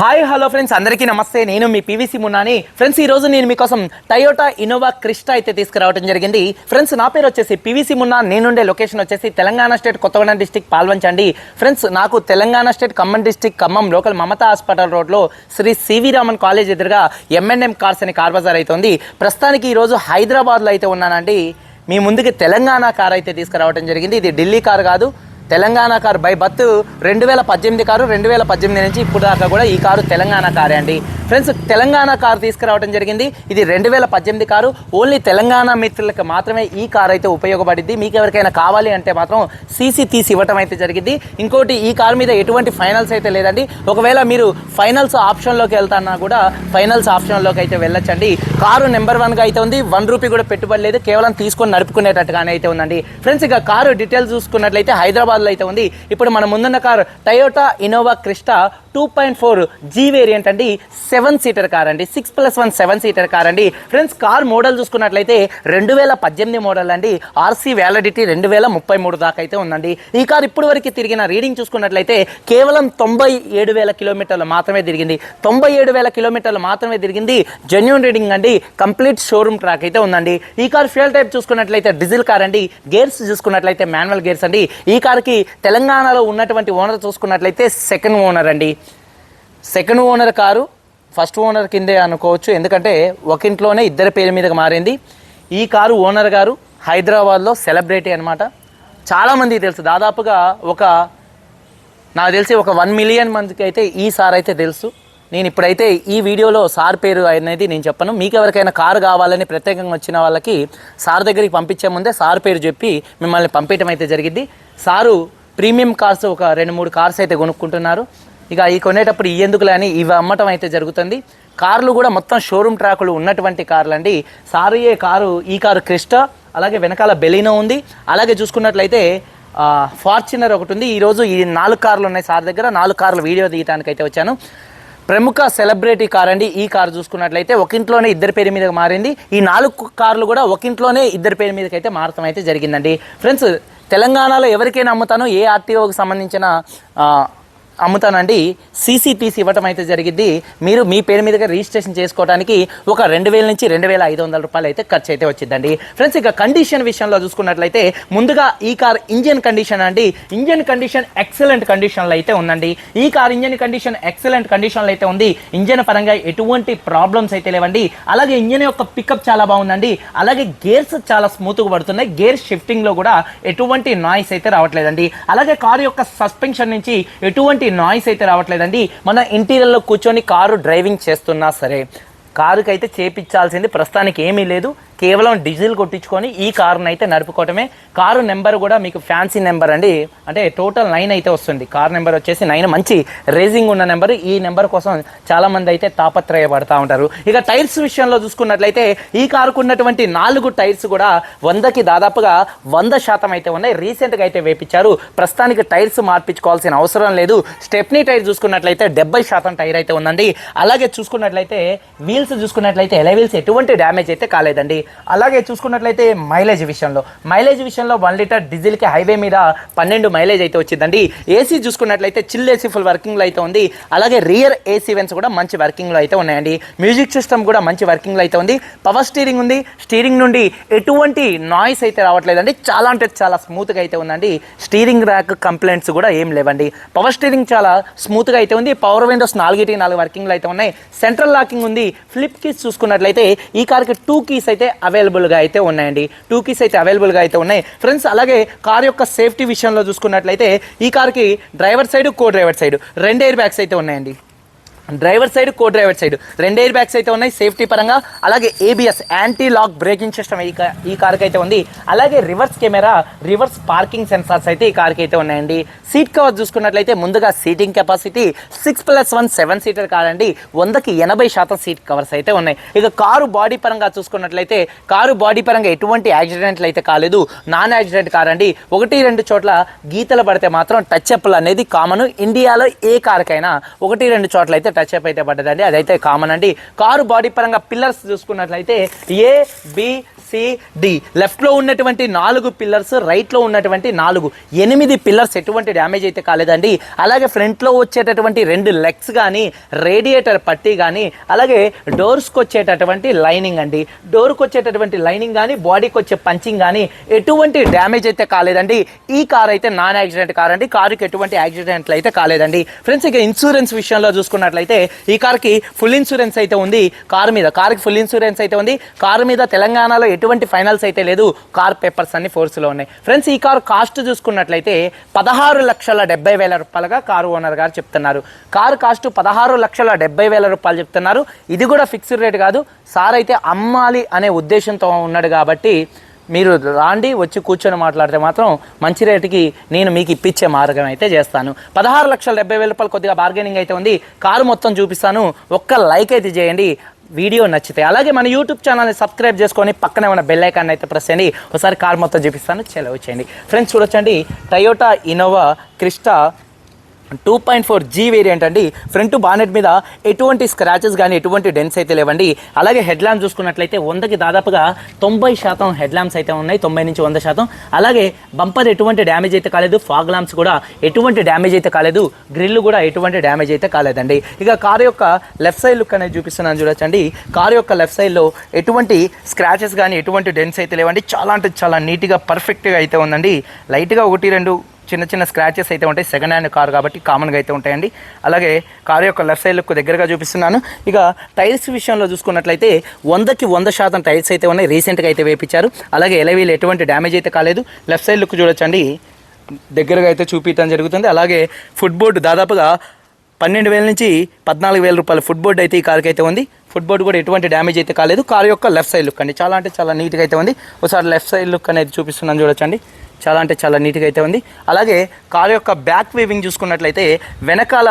Hi hello friends. అందరికీ నమస్తే. నేను మీ పీవీసీ మున్నాని. ఫ్రెండ్స్ ఈ రోజు నేను మీకోసం టయోటా ఇన్నోవా క్రిస్టా అయితే తీసుకురావడం జరిగింది. ఫ్రెండ్స్ నా పేరు వచ్చేసి పీవీసీ మున్నా. నేనుండే లొకేషన్ వచ్చేసి తెలంగాణ స్టేట్ కొత్తగూడెం డిస్టిక్ పాల్వంచండి. ఫ్రెండ్స్ నాకు Telangana state Khammam district Khammam local Mamata hospital రోడ్లో శ్రీ సివి రామన్ కాలేజ్ ఎదురుగా ఎంఎన్ఎం కార్స్ అనే కార్ బజార్ అయితే ఉంది. ప్రస్తుతానికి ఈరోజు హైదరాబాద్లో అయితే ఉన్నానండి. మీ ముందుకి తెలంగాణ కార్ అయితే తీసుకురావడం జరిగింది. ఇది ఢిల్లీ కార్ కాదు. తెలంగాణ కారు బై బత్ రెండు వేల పద్దెనిమిది కారు రెండు వేల పద్దెనిమిది నుంచి ఇప్పుడు దాకా కూడా ఈ కారు తెలంగాణ కారే అండి. ఫ్రెండ్స్ తెలంగాణ కారు తీసుకురావడం జరిగింది. ఇది రెండు వేల పద్దెనిమిది కారు. ఓన్లీ తెలంగాణ మిత్రులకు మాత్రమే ఈ కారు అయితే ఉపయోగపడింది మీకు ఎవరికైనా కావాలి అంటే మాత్రం సీసీ తీసి ఇవ్వటం అయితే జరిగింది. ఇంకోటి ఈ కారు మీద ఎటువంటి ఫైనల్స్ అయితే లేదండి. ఒకవేళ మీరు ఫైనల్స్ ఆప్షన్లోకి వెళ్తాన్నా కూడా ఫైనల్స్ ఆప్షన్లోకి అయితే వెళ్ళొచ్చండి. కారు నెంబర్ వన్గా అయితే ఉంది. వన్ రూపీ కూడా పెట్టుబడి లేదు. కేవలం తీసుకొని నడుపుకునేటట్టుగానే అయితే ఉందండి. ఫ్రెండ్స్ ఇక కారు డీటెయిల్స్ చూసుకున్నట్లయితే హైదరాబాద్ హైదరాబాద్లో అయితే ఉంది. ఇప్పుడు మన ముందున్న car Toyota Innova Crysta two point four G variant అండి. సెవెన్ సీటర్ కార్ అండి. Six plus one seven seater car అండి. ఫ్రెండ్స్ కార్ మోడల్ చూసుకున్నట్లయితే రెండు వేల పద్దెనిమిది మోడల్ అండి. ఆర్సీ వ్యాలిడిటీ రెండు వేల ముప్పై మూడు దాకా అయితే ఉందండి. ఈ కార్ ఇప్పుడు వరకు తిరిగిన రీడింగ్ చూసుకున్నట్లయితే కేవలం తొంభై ఏడు వేల కిలోమీటర్లు మాత్రమే తిరిగింది. తొంభై ఏడు వేల కిలోమీటర్లు మాత్రమే తిరిగింది. జెన్యున్ రీడింగ్ అండి. కంప్లీట్ షోరూమ్ ట్రాక్ అయితే ఉందండి. ఈ కార్ ఫ్యూయల్ టైప్ చూసుకున్నట్లయితే డీజిల్ కార్ అండి. గేర్స్ చూసుకున్నట్లయితే మాన్యువల్ గేర్స్ అండి. ఈ కార్కి తెలంగాణలో ఉన్నటువంటి ఓనర్ చూసుకున్నట్లయితే సెకండ్ ఓనర్ అండి. Second owner car first owner కిందే అనుకోవచ్చు. ఎందుకంటే ఒక ఇంట్లోనే ఇద్దరి పేరు మీదకి మారింది. ఈ కారు ఓనర్ గారు హైదరాబాద్లో సెలబ్రిటీ అనమాట చాలామంది తెలుసు. దాదాపుగా ఒక నాకు తెలిసి ఒక వన్ మిలియన్ మందికి అయితే ఈ సార్ అయితే తెలుసు. నేను ఇప్పుడైతే ఈ వీడియోలో సార్ పేరు అనేది నేను చెప్పను. మీకు ఎవరికైనా కారు కావాలని ప్రత్యేకంగా వచ్చిన వాళ్ళకి సార్ దగ్గరికి పంపించే ముందే సార్ పేరు చెప్పి మిమ్మల్ని పంపించడం అయితే జరిగింది. సారు ప్రీమియం కార్స్ ఒక రెండు మూడు కార్స్ అయితే కొనుక్కుంటున్నారు. ఇక ఈ కొనేటప్పుడు ఈ ఎందుకులే అని ఇవి అమ్మటం అయితే జరుగుతుంది. కార్లు కూడా మొత్తం షోరూమ్ ట్రాకులు ఉన్నటువంటి కార్లు అండి సారు ఏ కారు ఈ కారు క్రిస్టా అలాగే వెనకాల బెలినో ఉంది. అలాగే చూసుకున్నట్లయితే ఫార్చునర్ ఒకటి ఉంది. ఈరోజు ఈ నాలుగు కార్లు ఉన్నాయి సార్ దగ్గర. నాలుగు కార్లు వీడియో తీయడానికి అయితే వచ్చాను. ప్రముఖ సెలబ్రిటీ కార్ అండి ఈ కారు చూసుకున్నట్లయితే ఒక ఇంట్లోనే ఇద్దరి పేరు మీదకి మారింది. ఈ నాలుగు కార్లు కూడా ఒక ఇంట్లోనే ఇద్దరి పేరు మీదకైతే మారటం అయితే జరిగిందండి. ఫ్రెండ్స్ తెలంగాణలో ఎవరికైనా అమ్ముతానో ఏ ఆర్టీఓకి సంబంధించిన అమ్ముతానండి. సీసీటీసీ ఇవ్వటం అయితే జరిగింది మీరు మీ పేరు మీదుగా రిజిస్ట్రేషన్ చేసుకోవడానికి ఒక రెండు వేల నుంచి రెండు వేల ఐదు వందల రూపాయలు అయితే ఖర్చు అయితే వచ్చిందండి ఫ్రెండ్స్ ఇక కండిషన్ విషయంలో చూసుకున్నట్లయితే ముందుగా ఈ కార్ ఇంజన్ కండిషన్ అండి. ఇంజన్ కండిషన్ ఎక్సలెంట్ కండిషన్లో అయితే ఉందండి. ఈ కార్ ఇంజన్ కండిషన్ ఎక్సలెంట్ కండిషన్లో అయితే ఉంది. ఇంజన్ పరంగా ఎటువంటి ప్రాబ్లమ్స్ అయితే లేవండి. అలాగే ఇంజన్ యొక్క పికప్ చాలా బాగుందండి. అలాగే గేర్స్ చాలా స్మూత్గా పడుతున్నాయి. గేర్ షిఫ్టింగ్లో కూడా ఎటువంటి నాయిస్ అయితే రావట్లేదండి. అలాగే కారు యొక్క సస్పెన్షన్ నుంచి ఎటువంటి నాయిస్ అయితే రావట్లేదండి. మన ఇంటీరియర్లో కూర్చొని కారు డ్రైవింగ్ చేస్తున్నా సరే కారుకి అయితే చేపించాల్సింది ప్రస్తుతానికి ఏమీ లేదు. కేవలం డీజిల్ కొట్టించుకొని ఈ కారును అయితే నడుపుకోవటమే. కారు నెంబర్ కూడా మీకు ఫ్యాన్సీ నెంబర్ అండి. అంటే టోటల్ నైన్ అయితే వస్తుంది. కార్ నెంబర్ వచ్చేసి నైన్. మంచి రేసింగ్ ఉన్న నెంబర్. ఈ నెంబర్ కోసం చాలా మంది అయితే తాపత్రయపడతా ఉంటారు. ఇక టైర్స్ విషయంలో చూసుకున్నట్లయితే ఈ కారుకు ఉన్నటువంటి నాలుగు టైర్స్ కూడా వందకి దాదాపుగా వంద శాతం అయితే ఉన్నాయి. రీసెంట్గా అయితే వేపించారు. ప్రస్తుతానికి టైర్స్ మార్పించుకోవాల్సిన అవసరం లేదు. స్టెప్నీ టైర్ చూసుకున్నట్లయితే డెబ్బై శాతం టైర్ అయితే ఉందండి. అలాగే చూసుకున్నట్లయితే వీల్స్ చూసుకున్నట్లయితే ఎలా వీల్స్ ఎటువంటి డ్యామేజ్ అయితే కాలేదండి. అలాగే చూసుకున్నట్లయితే మైలేజ్ విషయంలో. మైలేజ్ విషయంలో వన్ లీటర్ డీజిల్కి హైవే మీద పన్నెండు మైలేజ్ అయితే వచ్చిందండి. ఏసీ చూసుకున్నట్లయితే చిల్ ఏసీ ఫుల్ వర్కింగ్లో అయితే ఉంది. అలాగే రియర్ ఏసీ వెన్స్ కూడా మంచి వర్కింగ్లో అయితే ఉన్నాయండి. మ్యూజిక్ సిస్టమ్ కూడా మంచి వర్కింగ్లో అయితే ఉంది. పవర్ స్టీరింగ్ ఉంది. స్టీరింగ్ నుండి ఎటువంటి నాయిస్ అయితే రావట్లేదండి. చాలా అంటే చాలా స్మూత్గా అయితే ఉందండి. స్టీరింగ్ ర్యాక్ కంప్లైంట్స్ కూడా ఏం లేవండి. పవర్ స్టీరింగ్ చాలా స్మూత్గా అయితే ఉంది. పవర్ విండోస్ నాలుగిటి నాలుగు వర్కింగ్లు అయితే ఉన్నాయి. సెంట్రల్ లాకింగ్ ఉంది. ఫ్లిప్ కీస్ చూసుకున్నట్లయితే ఈ కార్కి టూ కీస్ అయితే అవైలబుల్గా అయితే ఉన్నాయండి. టూ కీస్ అయితే అవైలబుల్గా అయితే ఉన్నాయి. ఫ్రెండ్స్ అలాగే కార్ యొక్క సేఫ్టీ విషయంలో చూసుకున్నట్లయితే ఈ కార్కి driver side co driver side రెండు ఎయిర్ బ్యాగ్స్ అయితే ఉన్నాయండి. Driver side co driver side. రెండు ఎయిర్ బ్యాగ్స్ అయితే ఉన్నాయి సేఫ్టీ పరంగా. అలాగే ABS anti lock braking system ఈ ఈ కార్కి అయితే ఉంది. అలాగే reverse camera reverse parking sensors అయితే ఈ కార్కి అయితే ఉన్నాయండి. సీట్ కవర్ చూసుకున్నట్లయితే ముందుగా seating capacity six plus one seven seater కాదండి. వందకి ఎనభై శాతం సీట్ కవర్స్ అయితే ఉన్నాయి. ఇక కారు బాడీ పరంగా చూసుకున్నట్లయితే కారు బాడీ పరంగా ఎటువంటి యాక్సిడెంట్లు అయితే కాలేదు. నాన్ యాక్సిడెంట్ కారండి ఒకటి రెండు చోట్ల గీతలు పడితే మాత్రం టచ్ అప్లు అనేది కామన్ ఇండియాలో ఏ కార్కైనా ఒకటి రెండు చోట్ల అయితే టచ్ అప్ అయితే పడ్డదండి. అదైతే కామన్ అండి. కారు బాడీ పరంగా పిల్లర్స్ చూసుకున్నట్లయితే ఏ బి సి డి. లెఫ్ట్లో ఉన్నటువంటి నాలుగు పిల్లర్స్ రైట్లో ఉన్నటువంటి నాలుగు. ఎనిమిది పిల్లర్స్ ఎటువంటి డ్యామేజ్ అయితే కాలేదండి. అలాగే ఫ్రంట్లో వచ్చేటటువంటి రెండు లెగ్స్ కానీ రేడియేటర్ పట్టీ కానీ అలాగే డోర్స్కి వచ్చేటటువంటి లైనింగ్ అండి. డోర్కి వచ్చేటటువంటి లైనింగ్ కానీ బాడీకి వచ్చే పంచింగ్ కానీ ఎటువంటి డ్యామేజ్ అయితే కాలేదండి. ఈ కార్ అయితే నాన్ యాక్సిడెంట్ కార్ అండి. కారుకి ఎటువంటి యాక్సిడెంట్లు అయితే కాలేదండి. ఫ్రెండ్స్ ఇక ఇన్సూరెన్స్ విషయంలో చూసుకున్నట్లయితే ఈ కార్కి ఫుల్ ఇన్సూరెన్స్ అయితే ఉంది. కార్ మీద కార్కి ఫుల్ ఇన్సూరెన్స్ అయితే ఉంది. కారు మీద తెలంగాణలో ఎటువంటి ఫైనల్స్ అయితే లేదు. కార్ పేపర్స్ అన్ని ఫోర్స్లో ఉన్నాయి. ఫ్రెండ్స్ ఈ కార్ కాస్ట్ చూసుకున్నట్లయితే పదహారు లక్షల డెబ్బై వేల రూపాయలుగా కారు ఓనర్ గారు చెప్తున్నారు. కారు కాస్ట్ పదహారు లక్షల డెబ్బై వేల రూపాయలు చెప్తున్నారు. ఇది కూడా ఫిక్స్డ్ రేట్ కాదు. సార్ అయితే అమ్మాలి అనే ఉద్దేశంతో ఉన్నాడు కాబట్టి మీరు రాండి వచ్చి కూర్చొని మాట్లాడితే మాత్రం మంచి రేటుకి నేను మీకు ఇప్పించే మార్గం అయితే చేస్తాను. పదహారు లక్షల డెబ్బై వేల రూపాయలు కొద్దిగా బార్గెనింగ్ అయితే ఉంది. కారు మొత్తం చూపిస్తాను. ఒక్క లైక్ అయితే చేయండి. వీడియో నచ్చితే అలాగే మన యూట్యూబ్ ఛానల్ని సబ్స్క్రైబ్ చేసుకొని పక్కనే ఉన్న బెల్ ఐకాన్ అయితే ప్రెస్ చేయండి. ఒకసారి కార్ మొత్తం చూపిస్తాను. చెలవు వచ్చేయండి. ఫ్రెండ్స్ చూడొచ్చండి. Toyota Innova Crysta two point four G variant అండి. ఫ్రంట్ బానెట్ మీద ఎటువంటి స్క్రాచెస్ కానీ ఎటువంటి డెన్స్ అయితే లేవండి. అలాగే హెడ్ ల్యాంప్ చూసుకున్నట్లయితే వందకి దాదాపుగా తొంభై శాతం హెడ్ ల్యాంప్స్ అయితే ఉన్నాయి. తొంభై నుంచి వంద శాతం. అలాగే బంపర్ ఎటువంటి డ్యామేజ్ అయితే కాలేదు. ఫాగ్ ల్యాంప్స్ కూడా ఎటువంటి డ్యామేజ్ అయితే కాలేదు. గ్రిల్ కూడా ఎటువంటి డ్యామేజ్ అయితే కాలేదండి. ఇక కారు యొక్క లెఫ్ట్ సైడ్ లుక్ అనేది చూపిస్తున్నాను చూడొచ్చండి. కారు యొక్క లెఫ్ట్ సైడ్లో ఎటువంటి స్క్రాచెస్ కానీ ఎటువంటి డెన్స్ అయితే లేవండి. చాలా అంటే చాలా నీట్గా పర్ఫెక్ట్గా అయితే ఉందండి. లైట్గా ఒకటి రెండు చిన్న చిన్న స్క్రాచెస్ అయితే ఉంటాయి. సెకండ్ హ్యాండ్ కార్ కాబట్టి కామన్గా అయితే ఉంటాయండి. అలాగే కారు యొక్క లెఫ్ట్ సైడ్ లుక్ దగ్గరగా చూపిస్తున్నాను. ఇక టైర్స్ విషయంలో చూసుకున్నట్లయితే వందకి వంద శాతం టైర్స్ అయితే ఉన్నాయి. రీసెంట్గా అయితే వేపించారు. అలాగే ఎలవీలు ఎటువంటి డ్యామేజ్ అయితే కాలేదు. లెఫ్ట్ సైడ్ లుక్ చూడొచ్చండి. దగ్గరగా అయితే చూపించడం జరుగుతుంది. అలాగే ఫుట్బోర్డ్ దాదాపుగా పన్నెండు వేల నుంచి పద్నాలుగు వేల రూపాయల ఫుట్బోర్డ్ అయితే ఈ కార్కి అయితే ఉంది. ఫుట్బోర్డ్ కూడా ఎటువంటి డ్యామేజ్ అయితే కాలేదు. కార్ యొక్క లెఫ్ట్ సైడ్ లుక్ అండి. చాలా అంటే చాలా నీట్గా అయితే ఉంది. ఒకసారి లెఫ్ట్ సైడ్ లుక్ అనేది చూపిస్తున్నాను చూడొచ్చండి. చాలా అంటే చాలా నీట్గా అయితే ఉంది. అలాగే కార్ యొక్క బ్యాక్ వీవింగ్ చూసుకున్నట్లయితే వెనకాల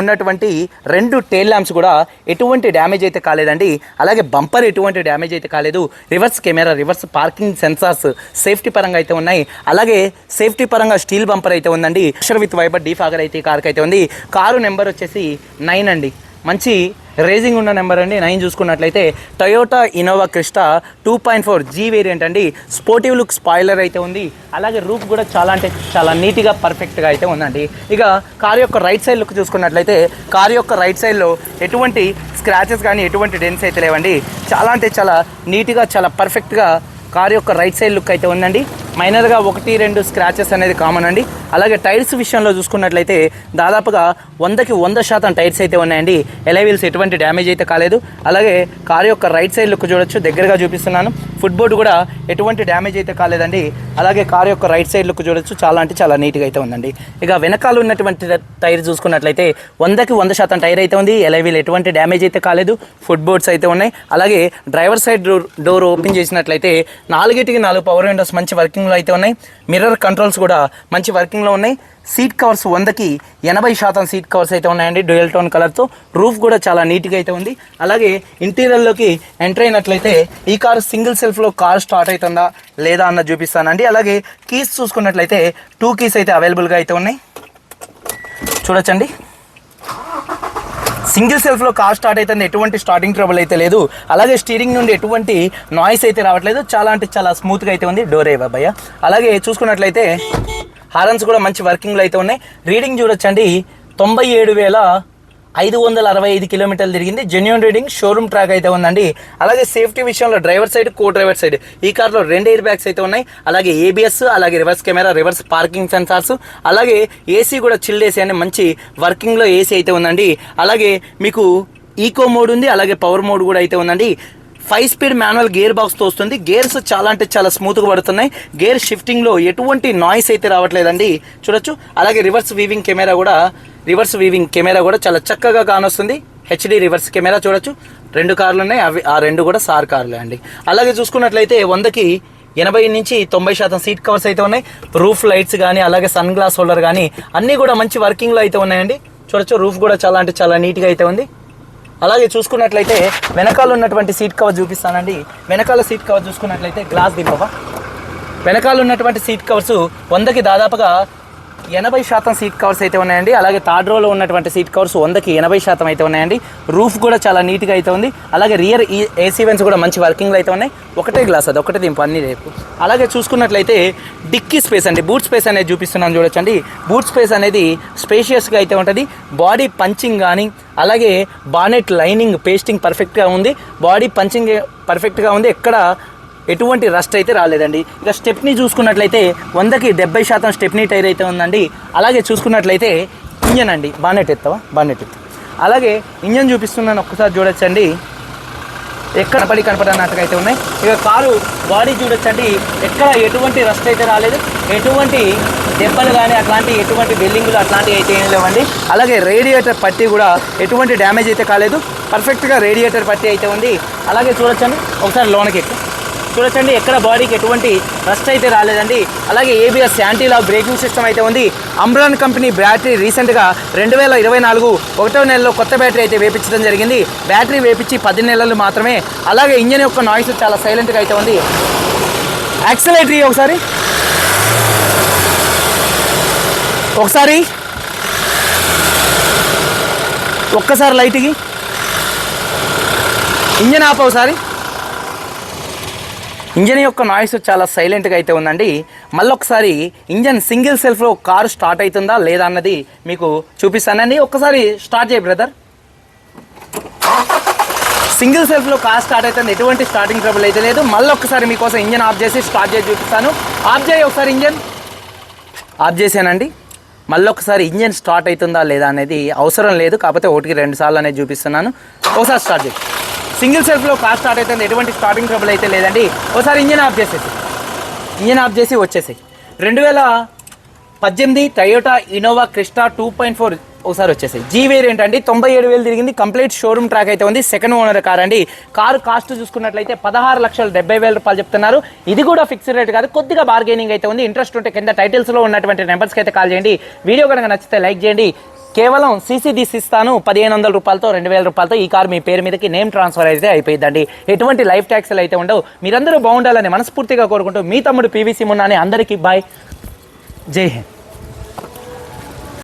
ఉన్నటువంటి రెండు టెయిల్ ల్యాంప్స్ కూడా ఎటువంటి డ్యామేజ్ అయితే కాలేదండి. అలాగే బంపర్ ఎటువంటి డ్యామేజ్ అయితే కాలేదు. Reverse camera reverse parking sensors safety పరంగా అయితే ఉన్నాయి. అలాగే సేఫ్టీ పరంగా స్టీల్ బంపర్ అయితే ఉందండి. విత్ వైబర్ డీఫాగర్ అయితే ఈ కార్కి అయితే ఉంది. కారు నెంబర్ వచ్చేసి నైన్ అండి. మంచి రేసింగ్ ఉన్న నెంబర్ అండి. నైన్ చూసుకున్నట్లయితే Toyota Innova Crysta two point four G variant అండి. స్పోర్టివ్ లుక్ స్పాయిలర్ అయితే ఉంది. అలాగే రూప్ కూడా చాలా అంటే చాలా నీట్గా పర్ఫెక్ట్గా అయితే ఉందండి. ఇక కార్ యొక్క రైట్ సైడ్ లుక్ చూసుకున్నట్లయితే కార్ యొక్క రైట్ సైడ్లో ఎటువంటి స్క్రాచెస్ కానీ ఎటువంటి డెన్స్ అయితే లేవండి. చాలా అంటే చాలా నీట్గా చాలా పర్ఫెక్ట్గా కార్ యొక్క రైట్ సైడ్ లుక్ అయితే ఉందండి. మైనర్గా ఒకటి రెండు స్క్రాచెస్ అనేది కామన్ అండి. అలాగే టైర్స్ విషయంలో చూసుకున్నట్లయితే దాదాపుగా వందకి వంద శాతం టైర్స్ అయితే ఉన్నాయండి. ఎలైవీల్స్ ఎటువంటి డ్యామేజ్ అయితే కాలేదు. అలాగే కార్ యొక్క రైట్ సైడ్ లుక్ చూడొచ్చు. దగ్గరగా చూపిస్తున్నాను. ఫుట్బోర్డ్ కూడా ఎటువంటి డ్యామేజ్ అయితే కాలేదండి. అలాగే కార్ యొక్క రైట్ సైడ్ లుక్ చూడొచ్చు. చాలా అంటే చాలా నీట్గా అయితే ఉందండి. ఇక వెనకాల ఉన్నటువంటి టైర్ చూసుకున్నట్లయితే వందకి వంద శాతం టైర్ అయితే ఉంది. ఎలైవీల్ ఎటువంటి డ్యామేజ్ అయితే కాలేదు. ఫుట్బోర్డ్స్ అయితే ఉన్నాయి. అలాగే driver side door door open చేసినట్లయితే నాలుగిటికి నాలుగు పవర్ విండోస్ మంచి వర్కింగ్లో అయితే ఉన్నాయి. మిర్రర్ కంట్రోల్స్ కూడా మంచి వర్కింగ్ వర్కింగ్లో ఉన్నాయి. సీట్ కవర్స్ వందకి ఎనభై శాతం సీట్ కవర్స్ అయితే ఉన్నాయండి. డ్యూయల్ టోన్ కలర్తో రూఫ్ కూడా చాలా నీట్గా అయితే ఉంది. అలాగే ఇంటీరియర్లోకి ఎంటర్ అయినట్లయితే ఈ కార్ సింగిల్ సెల్ఫ్లో కార్ స్టార్ట్ అవుతుందా లేదా అన్న చూపిస్తానండి. అలాగే కీస్ చూసుకున్నట్లయితే టూ కీస్ అయితే అవైలబుల్గా అయితే ఉన్నాయి. చూడొచ్చండి. సింగిల్ సెల్ఫ్లో కార్ స్టార్ట్ అయితే ఎటువంటి స్టార్టింగ్ ట్రబుల్ అయితే లేదు. అలాగే స్టీరింగ్ నుండి ఎటువంటి నాయిస్ అయితే రావట్లేదు. చాలా అంటే చాలా స్మూత్గా అయితే ఉంది. డోర్ బాబయ్య. అలాగే చూసుకున్నట్లయితే హారన్స్ కూడా మంచి వర్కింగ్లో అయితే ఉన్నాయి. రీడింగ్ చూడొచ్చండి. తొంభై ఏడు వేల ఐదు వందల అరవై ఐదు కిలోమీటర్లు తిరిగింది. జెన్యున్ రీడింగ్ షోరూమ్ ట్రాక్ అయితే ఉందండి. అలాగే సేఫ్టీ విషయంలో driver side co driver side. ఈ కార్లో రెండు ఎయిర్ బ్యాగ్స్ అయితే ఉన్నాయి. అలాగే ఏబిఎస్ అలాగే reverse camera reverse parking sensors. అలాగే ఏసీ కూడా చిల్డ్ ఏసీ అని మంచి వర్కింగ్లో ఏసీ అయితే ఉందండి. అలాగే మీకు ఈకో మోడ్ ఉంది. అలాగే పవర్ మోడ్ కూడా అయితే ఉందండి. ఫైవ్ స్పీడ్ మాన్యువల్ గేర్ బాక్స్తో వస్తుంది. గేర్స్ చాలా అంటే చాలా స్మూత్గా పడుతున్నాయి. గేర్ షిఫ్టింగ్లో ఎటువంటి నాయిస్ అయితే రావట్లేదండి. చూడొచ్చు. అలాగే రివర్స్ వీవింగ్ కెమెరా కూడా రివర్స్ వీవింగ్ కెమెరా కూడా చాలా చక్కగా కానొస్తుంది. హెచ్డి రివర్స్ కెమెరా చూడొచ్చు. రెండు కార్లు ఉన్నాయి. అవి ఆ రెండు కూడా సార్ కార్లే అండి. అలాగే చూసుకున్నట్లయితే వందకి ఎనభై నుంచి తొంభై శాతం సీట్ కవర్స్ అయితే ఉన్నాయి. రూఫ్ లైట్స్ కానీ అలాగే సన్ గ్లాస్ హోల్డర్ కానీ అన్నీ కూడా మంచి వర్కింగ్లో అయితే ఉన్నాయండి. చూడొచ్చు. రూఫ్ కూడా చాలా అంటే చాలా నీట్గా అయితే ఉంది. అలాగే చూసుకున్నట్లయితే వెనకాల ఉన్నటువంటి సీట్ కవర్ చూపిస్తానండి. వెనకాల సీట్ కవర్ చూసుకున్నట్లయితే గ్లాస్ దింపవా? వెనకాల ఉన్నటువంటి సీట్ కవర్స్ వందకి దాదాపుగా ఎనభై శాతం సీట్ కవర్స్ అయితే ఉన్నాయండి. అలాగే థర్డ్ రోలో ఉన్నటువంటి సీట్ కవర్స్ వందకి ఎనభై శాతం అయితే ఉన్నాయండి. రూఫ్ కూడా చాలా నీట్గా అయితే ఉంది. అలాగే రియర్ ఏసీ వెన్స్ కూడా మంచి వర్కింగ్లో అయితే ఉన్నాయి. ఒకటే గ్లాస్ అది ఒకటే దింపు అన్ని రేపు. అలాగే చూసుకున్నట్లయితే డిక్కీ స్పేస్ అండి. బూట్ స్పేస్ అనేది చూపిస్తున్నాను చూడొచ్చండి. బూట్ స్పేస్ అనేది స్పేషియస్గా అయితే ఉంటుంది. బాడీ పంచింగ్ కానీ అలాగే బానెట్ లైనింగ్ పేస్టింగ్ పర్ఫెక్ట్గా ఉంది. బాడీ పంచింగ్ పర్ఫెక్ట్గా ఉంది. ఎక్కడ ఎటువంటి రస్ట్ అయితే రాలేదండి. ఇక స్టెప్ని చూసుకున్నట్లయితే వందకి డెబ్బై శాతం స్టెప్నీ టైర్ అయితే ఉందండి. అలాగే చూసుకున్నట్లయితే ఇంజన్ అండి. బానెట్ ఎత్తావా? బానెట్ ఎత్తు. అలాగే ఇంజన్ చూపిస్తున్నాను ఒక్కసారి చూడొచ్చండి. ఎక్కడ పడి కనపడనట్టుగా అయితే ఉన్నాయి. ఇక కారు బాడీ చూడొచ్చండి. ఎక్కడ ఎటువంటి రస్ట్ అయితే రాలేదు. ఎటువంటి దెబ్బలు కానీ అట్లాంటి ఎటువంటి బిల్డింగ్లు అట్లాంటివి అయితే ఏం లేవండి. అలాగే రేడియేటర్ పట్టి కూడా ఎటువంటి డ్యామేజ్ అయితే కాలేదు. పర్ఫెక్ట్గా రేడియేటర్ పట్టి అయితే ఉంది. అలాగే చూడొచ్చండి. ఒకసారి లోనకి ఎక్కువ చూడొచ్చండి. ఎక్కడ బాడీకి ఎటువంటి రస్ట్ అయితే రాలేదండి. అలాగే ఏబిఎస్ యాంటీలా బ్రేకింగ్ సిస్టమ్ అయితే ఉంది. అంబ్రాన్ కంపెనీ బ్యాటరీ రీసెంట్గా రెండు వేల ఇరవై నాలుగు ఒకటో నెలలో కొత్త బ్యాటరీ అయితే వేపించడం జరిగింది. బ్యాటరీ వేపించి పది నెలలు మాత్రమే. అలాగే ఇంజన్ యొక్క నాయిస్ చాలా సైలెంట్గా అయితే ఉంది. యాక్సిలేటరీ ఒకసారి. ఒకసారి. ఒక్కసారి లైట్కి ఇంజన్ ఆప ఒకసారి. ఇంజన్ యొక్క నాయిస్ చాలా సైలెంట్గా అయితే ఉందండి. మళ్ళీ ఒకసారి ఇంజన్ సింగిల్ సెల్ఫ్లో కారు స్టార్ట్ అవుతుందా లేదా అన్నది మీకు చూపిస్తానండి. ఒక్కసారి స్టార్ట్ చేయి బ్రదర్. సింగిల్ సెల్ఫ్లో కార్ స్టార్ట్ అవుతుంది. ఎటువంటి స్టార్టింగ్ ట్రబుల్ అయితే లేదు. మళ్ళీ ఒక్కసారి మీకోసం ఇంజన్ ఆఫ్ చేసి స్టార్ట్ చేసి చూపిస్తాను. ఆఫ్ చేయి ఒకసారి ఇంజన్. ఆఫ్ చేశానండి. మళ్ళీ ఒకసారి ఇంజన్ స్టార్ట్ అవుతుందా లేదా అనేది అవసరం లేదు. కాకపోతే ఒకటికి రెండు సార్లు అనేది చూపిస్తున్నాను. ఒకసారి స్టార్ట్ చేయి. సింగిల్ సెల్ఫ్లో కార్ స్టార్ట్ అవుతుంది. ఎటువంటి స్టార్టింగ్ ట్రబుల్ అయితే లేదండి. ఒకసారి ఇంజన్ ఆఫ్ చేసేసి. ఇంజన్ ఆఫ్ చేసి వచ్చేసాయి. రెండు వేల పద్దెనిమిది Toyota Innova Crysta two point four ఒకసారి వచ్చేసాయి. జీ వేరియంట్ అండి. తొంభై ఏడు వేలు తిరిగింది. కంప్లీట్ షోరూమ్ ట్రాక్ అయితే ఉంది. సెకండ్ ఓనర్ కార్ అండి. కారు కాస్ట్ చూసుకున్నట్లయితే పదహారు లక్షల డెబ్బై వేల రూపాయలు చెప్తున్నారు. ఇది కూడా ఫిక్స్డ్ రేట్ కాదు. కొద్దిగా బార్గెనింగ్ అయితే ఉంది. ఇంట్రెస్ట్ ఉంటే కింద టైటిల్స్లో ఉన్నటువంటి నెంబర్స్కి అయితే కాల్ చేయండి. వీడియో కనుక నచ్చితే లైక్ చేయండి. కేవలం సీసీ తీసిస్తాను పదిహేను వందల రూపాయలతో రెండు వేల రూపాయలతో ఈ కార్ మీ పేరు మీదకి నేమ్ ట్రాన్స్ఫర్ అయితే అయిపోయిందండి ఎటువంటి లైఫ్ ట్యాక్స్లు అయితే ఉండవు. మీరందరూ బాగుండాలని మనస్ఫూర్తిగా కోరుకుంటూ మీ తమ్ముడు పీవీసీ మున్నాని అందరికీ బాయ్. జై హింద్.